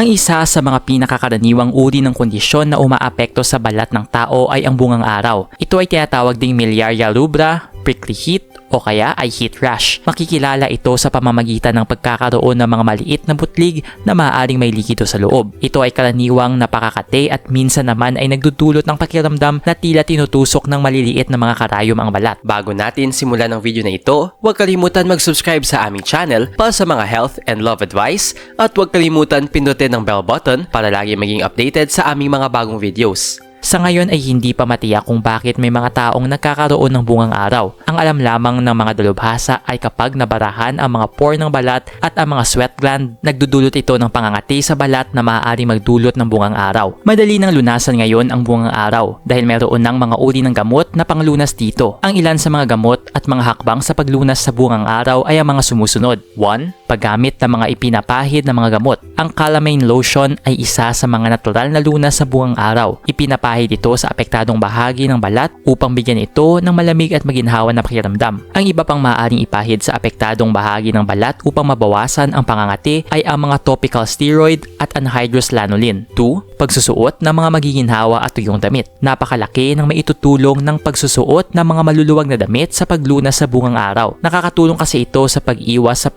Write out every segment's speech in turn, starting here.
Ang isa sa mga pinakakaraniwang uri ng kondisyon na umaapekto sa balat ng tao ay ang bungang araw. Ito ay tinatawag ding miliaria rubra, prickly heat, o kaya ay heat rash. Makikilala ito sa pamamagitan ng pagkakaroon ng mga maliit na butlig na maaaring may likido sa loob. Ito ay karaniwang napakakate at minsan naman ay nagdudulot ng pakiramdam na tila tinutusok ng maliliit na mga karayom ang balat. Bago natin simulan ang video na ito, huwag kalimutan mag-subscribe sa aming channel para sa mga health and love advice at huwag kalimutan pindutin ang bell button para lagi maging updated sa aming mga bagong videos. Sa ngayon ay hindi pa matiyak kung bakit may mga taong nagkakaroon ng bungang araw. Ang alam lamang ng mga dalubhasa ay kapag nabarahan ang mga pore ng balat at ang mga sweat gland, nagdudulot ito ng pangangati sa balat na maaari magdulot ng bungang araw. Madali nang lunasan ngayon ang bungang araw dahil meron ng mga uri ng gamot na panglunas dito. Ang ilan sa mga gamot at mga hakbang sa paglunas sa bungang araw ay ang mga sumusunod. 1. Paggamit ng mga ipinapahid na mga gamot. Ang calamine lotion ay isa sa mga natural na lunas sa bungang araw. Ipinapahid ito sa apektadong bahagi ng balat upang bigyan ito ng malamig at maginhawa na pakiramdam. Ang iba pang maaaring ipahid sa apektadong bahagi ng balat upang mabawasan ang pangangati ay ang mga topical steroid at anhydrous lanolin. 2. Pagsusuot ng mga magiginhawa at tuyong damit. Napakalaki ng maitutulong ng pagsusuot ng mga maluluwag na damit sa paglunas sa bungang araw. Nakakatulong kasi ito sa pag-iwas sa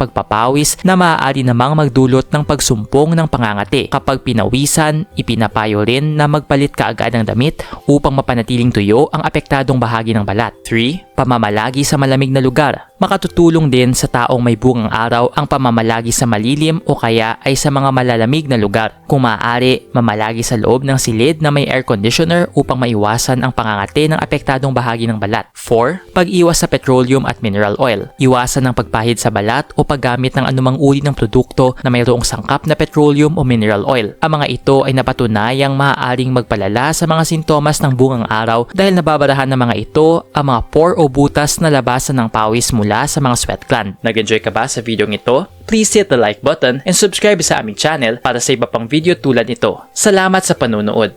pagpapawis na maaari namang magdulot ng pagsumpong ng pangangati. Kapag pinawisan, ipinapayo rin na magpalit ka agad ng damit upang mapanatiling tuyo ang apektadong bahagi ng balat. 3. Pamamalagi sa malamig na lugar. Makatutulong din sa taong may bungang araw ang pamamalagi sa malilim o kaya ay sa mga malalamig na lugar. Kung maaari, mamalagi sa loob ng silid na may air conditioner upang maiwasan ang pangangati ng apektadong bahagi ng balat. 4. Pag-iwas sa petroleum at mineral oil. Iwasan ang pagpahid sa balat o paggamit ng anumang uri ng produkto na mayroong sangkap na petroleum o mineral oil. Ang mga ito ay napatunayang maaaring magpalala sa mga sintomas ng bungang araw dahil nababarahan ng mga ito ang mga pore o butas na labasan ng pawis mula sa mga sweat gland. Nag-enjoy ka ba sa video ito? Please hit the like button and subscribe sa aming channel para sa iba pang video tulad nito. Salamat sa panunood!